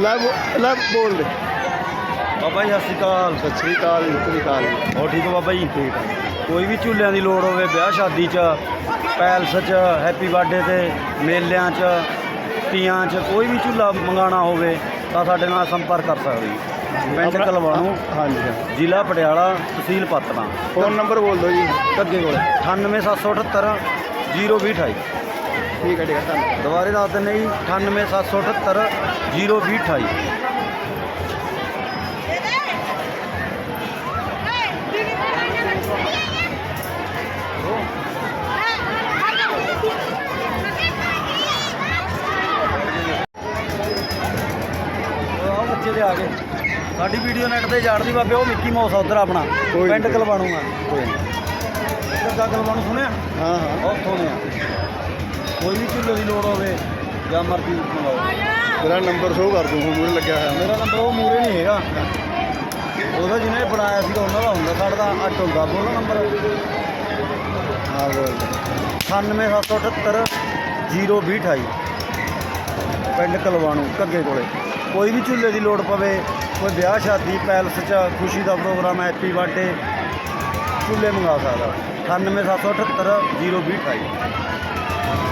ਲੈ ਬੋ- ਲੈ ਬੋਲ ਦੇ। ਬਾਬਾ ਜੀ ਸਤਿ ਸ਼੍ਰੀ ਅਕਾਲ। ਸਤਿ ਸ੍ਰੀ ਅਕਾਲ ਜੀ ਸਤਿ ਸ੍ਰੀ ਅਕਾਲ। ਜੀ ਹੋਰ ਠੀਕ ਹੋ ਬਾਬਾ ਜੀ? ਠੀਕ ਕੋਈ ਵੀ ਝੂਲਿਆਂ ਦੀ ਲੋੜ ਹੋਵੇ ਵਿਆਹ ਸ਼ਾਦੀ 'ਚ ਪੈਲਸ 'ਚ ਹੈਪੀ ਬਰਥਡੇ ਤੇ ਮੇਲਿਆਂ 'ਚ ਤੀਆਂ 'ਚ ਕੋਈ ਵੀ ਝੂਲਾ ਮੰਗਾਉਣਾ ਹੋਵੇ ਤਾਂ ਸਾਡੇ ਨਾਲ ਸੰਪਰਕ ਕਰ ਸਕਦੇ ਜੀ ਪਿੰਡ ਆਪਣਾ- ਕਲਵਾਣੂ ਹਾਂਜੀ ਹਾਂ। ਜ਼ਿਲ੍ਹਾ ਪਟਿਆਲਾ ਤਹਿਸੀਲ ਪਤਨਾ। ਫੋਨ ਨੰਬਰ ਬੋਲ ਦਿਓ ਜੀ ਕੱਗੇ ਕੋਲ। 98778 02028 ਠੀਕ ਹੈ ਠੀਕ ਹੈ ਧੰਨਵਾਦ। ਦੁਬਾਰੇ ਦੱਸ ਦਿੰਦੇ ਜੀ 98778 02028 ਆਹ ਬੱਚੇ ਦੇ ਆ ਗਏ। ਸਾਡੀ ਵੀਡੀਓ ਨੈਟ ਤੇ ਜਾੜਦੀ ਬਾਬੇ ਉਹ ਮਿੱਕੀ ਮਾਊਸ ਆ ਉਧਰ ਆਪਣਾ। ਨੀ। ਕਲਵਾਣੂਗਾ ਕੋਈ ਨਹੀਂ। ਕਿੱਦਾਂ ਕਲਵਾਣੂ ਸੁਣਿਆ? ਹਾਂ ਹਾਂ। ਉੱਥੋਂ ਦੇ ਆ ਕੋਈ ਵੀ ਝੁੱਲੇ ਦੀ ਲੋੜ ਹੋਵੇ ਜਾਂ ਮਰਜ਼ੀ ਮੰਗਾਓ ਤੇਰਾ ਨੰਬਰ ਸ਼ੋ ਕਰ ਦੂੰ ਹੁਣ ਮੂਰੇ ਲੱਗਿਆ ਹੋਇਆ। ਮੇਰਾ ਨੰਬਰ ਉਹ ਮੂਰੇ ਨਹੀਂ ਹੈਗਾ। ਉਹਦਾ ਜਿਹਨੇ ਬਣਾਇਆ ਸੀਗਾ ਉਹਨਾਂ ਦਾ ਹੁੰਦਾ ਸਾਡਾ ਤਾਂ ਅੱਡ ਹੁੰਦਾ ਬੋਲੋ ਨੰਬਰ ਹਾਂ ਬੋਲ ਦੇ 98778 02028 ਪਿੰਡ ਕਲਵਾਣੂ ਘੱਗੇ ਕੋਲੇ। ਕੋਈ ਵੀ ਝੁੱਲੇ ਦੀ ਲੋੜ ਪਵੇ ਕੋਈ ਵਿਆਹ ਸ਼ਾਦੀ ਪੈਲਸ 'ਚ ਖੁਸ਼ੀ ਦਾ ਪ੍ਰੋਗਰਾਮ ਹੈਪੀ ਬਰਥਡੇ ਝੁੱਲੇ ਮੰਗਾ ਸਕਦਾ। 98778 02028